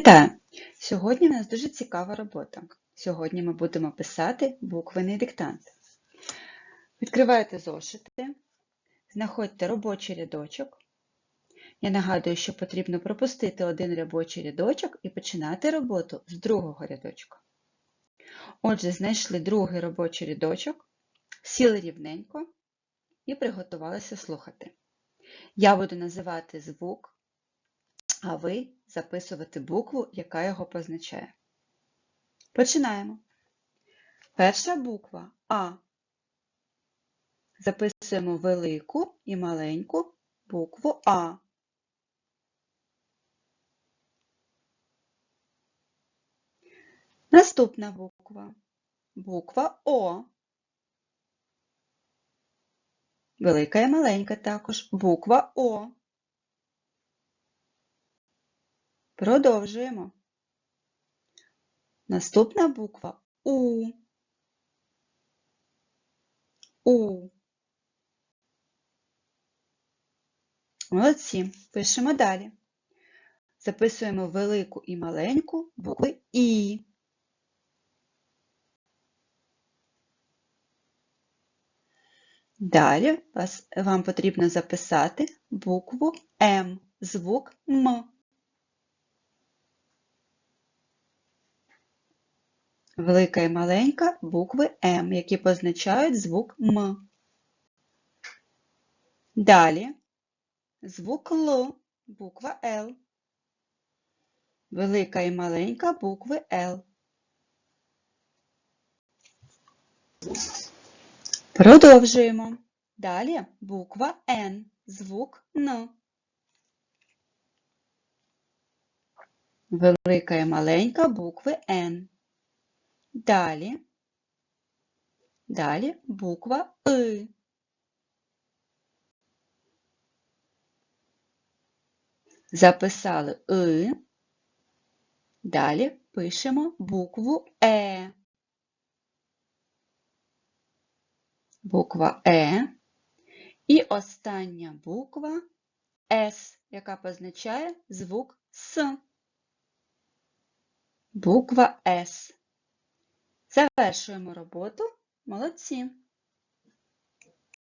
Вітаю! Сьогодні в нас дуже цікава робота. Сьогодні ми будемо писати буквений диктант. Відкривайте зошити, знаходьте робочий рядочок. Я нагадую, що потрібно пропустити один робочий рядочок і починати роботу з другого рядочка. Отже, знайшли другий робочий рядочок, сіли рівненько і приготувалися слухати. Я буду називати звук, а ви записувати букву, яка його позначає. Починаємо. Перша буква А. Записуємо велику і маленьку букву А. Наступна буква. Буква О. Велика і маленька також. Буква О. Продовжуємо. Наступна буква У. У. Молодці. Пишемо далі. Записуємо велику і маленьку букви І. Далі вам потрібно записати букву М, звук М. Велика і маленька букви М, які позначають звук М. Далі звук Л, буква Л. Велика і маленька букви Л. Продовжуємо. Далі буква Н, звук Н. Велика і маленька букви Н. Далі. Далі буква И. Записали И. Далі пишемо букву Е. Буква Е. І остання буква С, яка позначає звук С. Буква С. Завершуємо роботу. Молодці!